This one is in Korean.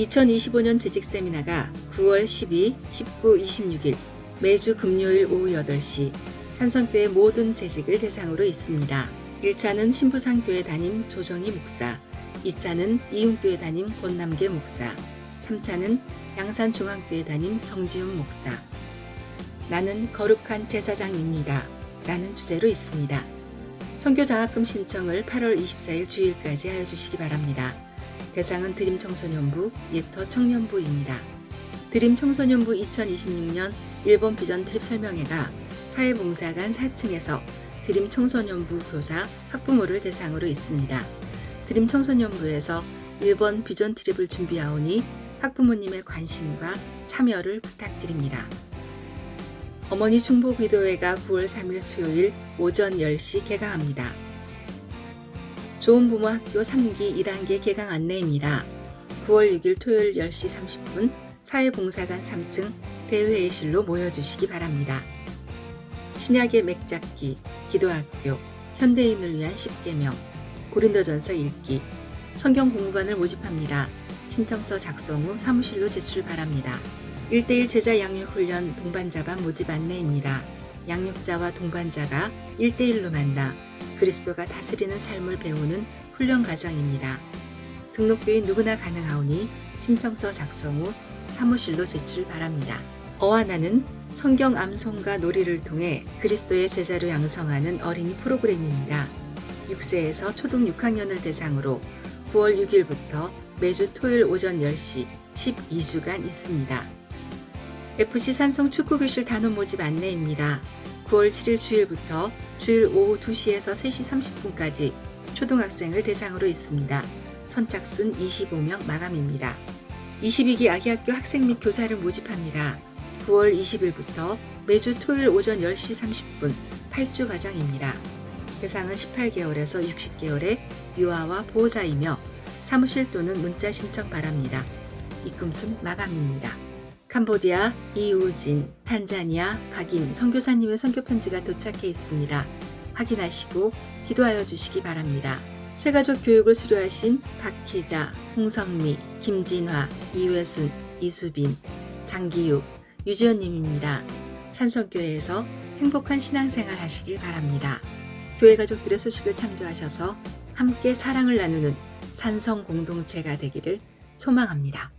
2025년 재직 세미나가 9월 12, 19, 26일 매주 금요일 오후 8시 산성교회 모든 재직을 대상으로 있습니다. 1차는 신부산교회 담임 조정희 목사, 2차는 이운교회 담임 권남계 목사, 3차는 양산중앙교회 담임 정지훈 목사. 나는 거룩한 제사장입니다. 라는 주제로 있습니다. 선교 장학금 신청을 8월 24일 주일까지 하여 주시기 바랍니다. 대상은 드림 청소년부, 예터 청년부입니다. 드림 청소년부 2026년 일본 비전 트립 설명회가 사회봉사관 4층에서 드림 청소년부 교사 학부모를 대상으로 있습니다. 드림 청소년부에서 일본 비전 트립을 준비하오니 학부모님의 관심과 참여를 부탁드립니다. 어머니 중보기도회가 9월 3일 수요일 오전 10시 개강합니다. 좋은 부모 학교 3기 2단계 개강 안내입니다. 9월 6일 토요일 10시 30분 사회봉사관 3층 대회의실로 모여주시기 바랍니다. 신약의 맥잡기, 기도학교, 현대인을 위한 10계명, 고린도전서 읽기, 성경 공부반을 모집합니다. 신청서 작성 후 사무실로 제출 바랍니다. 1대1 제자 양육 훈련 동반자반 모집 안내입니다. 양육자와 동반자가 1대1로 만나 그리스도가 다스리는 삶을 배우는 훈련 과정입니다. 등록교인 누구나 가능하오니 신청서 작성 후 사무실로 제출 바랍니다. 어와 나는 성경 암송과 놀이를 통해 그리스도의 제자로 양성하는 어린이 프로그램입니다. 6세에서 초등 6학년을 대상으로 9월 6일부터 매주 토요일 오전 10시 12주간 있습니다. FC 산성 축구교실 단원 모집 안내입니다. 9월 7일 주일부터 주일 오후 2시에서 3시 30분까지 초등학생을 대상으로 있습니다. 선착순 25명 마감입니다. 22기 아기학교 학생 및 교사를 모집합니다. 9월 20일부터 매주 토요일 오전 10시 30분 8주 과정입니다. 대상은 18개월에서 60개월의 유아와 보호자이며 사무실 또는 문자 신청 바랍니다. 입금순 마감입니다. 캄보디아, 이우진, 탄자니아, 박인 선교사님의 선교 편지가 도착해 있습니다. 확인하시고 기도하여 주시기 바랍니다. 새가족 교육을 수료하신 박희자, 홍성미, 김진화, 이회순, 이수빈, 장기육, 유지연님입니다. 산성교회에서 행복한 신앙생활 하시길 바랍니다. 교회 가족들의 소식을 참조하셔서 함께 사랑을 나누는 산성 공동체가 되기를 소망합니다.